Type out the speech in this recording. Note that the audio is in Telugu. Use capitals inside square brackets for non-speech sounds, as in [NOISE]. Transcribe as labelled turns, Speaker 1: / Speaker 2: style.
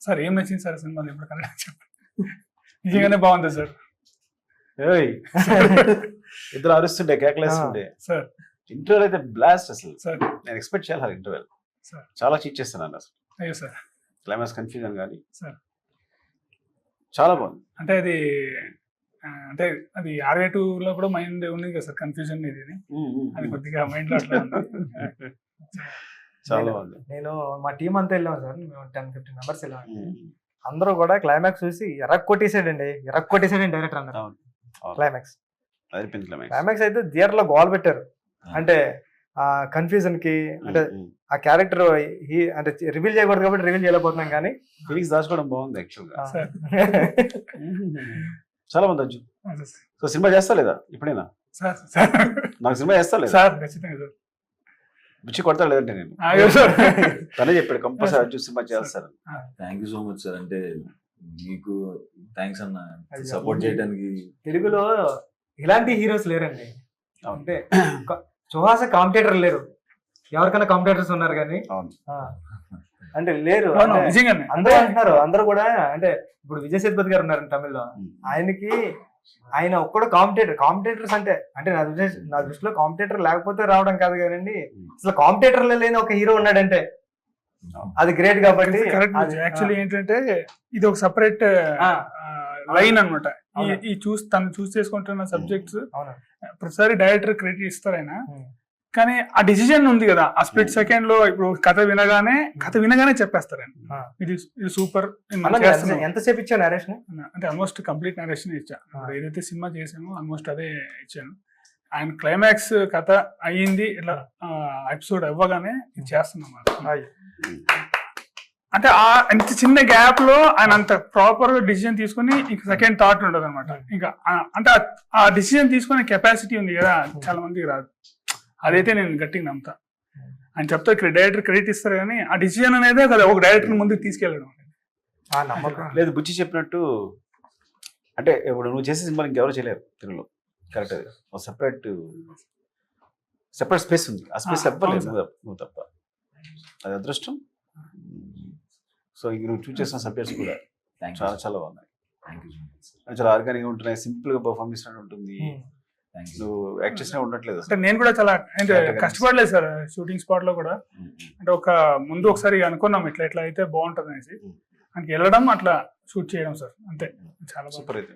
Speaker 1: సార్ ఏం నచ్చింది సార్ సినిమాలో? ఇప్పుడు కన్నడ చెప్పండి. నిజంగానే బాగుంది సార్.
Speaker 2: ఏయ్. [LAUGHS] ఇద్దరు అరుస్తుండే కేకలేస్తుండే.
Speaker 1: సార్.
Speaker 2: ఇంటర్వెల్ అయితే బ్లాస్ట్ అసలు.
Speaker 1: సార్.
Speaker 2: నేను ఎక్స్పెక్ట్ చేయాలి ఇంటర్వెల్
Speaker 1: సార్.
Speaker 2: చాలా చీట్ చేస్తున్నాను అసలు.
Speaker 1: అయ్యో సార్.
Speaker 2: క్లైమాక్స్ కన్ఫ్యూజన్ కానీ.
Speaker 1: సార్.
Speaker 2: చాలా బాగుంది.
Speaker 1: అంటే అది అంటే అది ఆర్ఏ టూ లో కూడా మైండ్ ఉంది కదా సార్ కన్ఫ్యూజన్ ఇది. అది కొద్దిగా మైండ్లో అట్లా [LAUGHS]
Speaker 2: చాలా బాగుంది.
Speaker 3: నేను మా టీం అంతా వెళ్ళాం సార్. మేము టెన్ ఫిఫ్టీన్ మెంబర్స్ వెళ్ళాం అందరూ కూడా క్లైమాక్స్ చూసి ఎరక్ కొట్టేసాడండి ఎరక్ కొట్టేసాడండి డైరెక్టర్ అన్నారు. క్లైమాక్స్
Speaker 2: క్లైమాక్స్
Speaker 3: క్లైమాక్స్ అయితే థియేటర్లో గోల్ పెట్టారు. అంటే ఆ కన్ఫ్యూజన్కి అంటే ఆ క్యారెక్టర్ అంటే రివీల్ చేయకూడదు కాబట్టి రివీల్ చేయలేకపోతున్నాం కానీ
Speaker 2: ఫీలింగ్స్ దాచుకోవడం బాగుంది యాక్చువల్గా.
Speaker 3: ఆ,
Speaker 1: సార్. [LAUGHS]
Speaker 2: చాలా బాగుంది అర్జున్ సో సినిమా చేస్తా లేదా ఇప్పుడైనా?
Speaker 1: Sir sir.
Speaker 2: నాకు సినిమా చేస్తా లేదా
Speaker 1: ఖచ్చితంగా
Speaker 2: రుచి కొడతా లేదంటే నేను. తనే చెప్పాడు కంపల్సరీ అర్జున్ సినిమా చేస్తారు.
Speaker 4: Thank you so much sir అంటే మీకు థ్యాంక్స్ అన్న. సపోర్ట్ చేయడానికి.
Speaker 3: తెలుగులో ఇలాంటి హీరోస్ లేరండి. అంటే సుహాస కాంపిటేటర్ లేరు. ఎవరికైనా కాంపిటేటర్స్ ఉన్నారు కానీ.
Speaker 2: అవును.
Speaker 3: ఆ. అంటే లేరు. అందరూ అంటున్నారు అందరూ కూడా. అంటే ఇప్పుడు విజయ్ సేతుపతి గారు ఉన్నారు తమిళ్ళో. ఆయనకి ఆయన ఒక్కడు కాంపిటేటర్ కాంపిటేటర్స్ అంటే అంటే నా దృష్టి నా దృష్టిలో కాంపిటేటర్ లేకపోతే రావడం కాదు కానండి. అసలు కాంపిటేటర్ లేని ఒక హీరో ఉన్నాడంటే అది గ్రేట్ కాబట్టి
Speaker 1: యాక్చువల్లీ ఏంటంటే ఇది ఒక సపరేట్ లైన్ అన్నమాట. ఈ చూస్ తను చూస్ చేసుకుంటున్న సబ్జెక్ట్స్
Speaker 3: అవును?
Speaker 1: ప్రతిసారి డైరెక్టర్ క్రెడిట్ ఇస్తారు ఆయన.
Speaker 3: ఉమ్.
Speaker 1: కానీ ఆ డిసిజన్ ఉంది కదా ఆ స్ప్లిట్ సెకండ్లో ఇప్పుడు కథ వినగానే కథ వినగానే చెప్పేస్తారు ఆయన
Speaker 3: ఆ.
Speaker 1: ఇది ఇది సూపర్
Speaker 3: ఎంతసేపు ఇచ్చావు నరేష్
Speaker 1: అంటే ఆల్మోస్ట్ కంప్లీట్ నరేషన్ ఇచ్చా. ఏదైతే సినిమా చేసామో ఆల్మోస్ట్ అదే ఇచ్చాను. ఆయన క్లైమాక్స్ కథ అయ్యింది ఇట్లా ఎపిసోడ్ అవ్వగానే ఇది చేస్తున్నాం అన్నమాట. అంటే ఆ అంత చిన్న గ్యాప్లో ఆయన అంత ప్రాపర్గా డిసిజన్ తీసుకుని ఇంక సెకండ్ థాట్ ఉండదు అనమాట ఇంకా అంటే ఆ- ఆ డిసిజన్ తీసుకునే కెపాసిటీ ఉంది కదా చాలా మందికి రాదు. అదైతే నేను గట్టిగా నమ్ముతా. ఆయన చెప్తా ఇక్కడ డైరెక్టర్ క్రెడిట్ ఇస్తారు కానీ ఆ డిసిజన్ అనేది కదా ఒక డైరెక్టర్ ముందుకు తీసుకెళ్ళడం.
Speaker 3: ఆ నమ్మకం.
Speaker 2: లేదు బుచ్చి చెప్పినట్టు అంటే ఇప్పుడు నువ్వు చేసే సినిమా ఇంకెవరు చేయలేరు తెలుగులో కరెక్ట్ అది. ఒక సెపరేట్ సెపరేట్ స్పేస్ ఉంది. ఆ స్పేస్
Speaker 1: అవును
Speaker 2: నువ్వు తప్ప- అది అదృష్టం. సో ఇంక నువ్వు చూస్ చేసిన సబ్జెక్ట్స్ కూడా చాలా చాలా బాగున్నాయి. చాలా ఆర్గానిక్ ఉంటున్నాయి. సింపుల్గా పర్ఫార్మ్ చేసినట్టు ఉంటుంది.
Speaker 4: యూ
Speaker 2: నువ్వు యాక్ట్ చేసినా ఉండట్లేదు
Speaker 1: అంటే నేను కూడా చాలా అంటే కష్టపడలేదు సార్ షూటింగ్ స్పాట్లో కూడా. అంటే ఒక ముందు ఒకసారి అనుకున్నాం ఇట్లా ఇట్లా అయితే బాగుంటుంది అనేసి. ఆయనకి వెళ్ళడం అట్లా షూట్ చేయడం సార్ అంతే. చాలా బాగుంది.
Speaker 2: సూపర్ అయితే.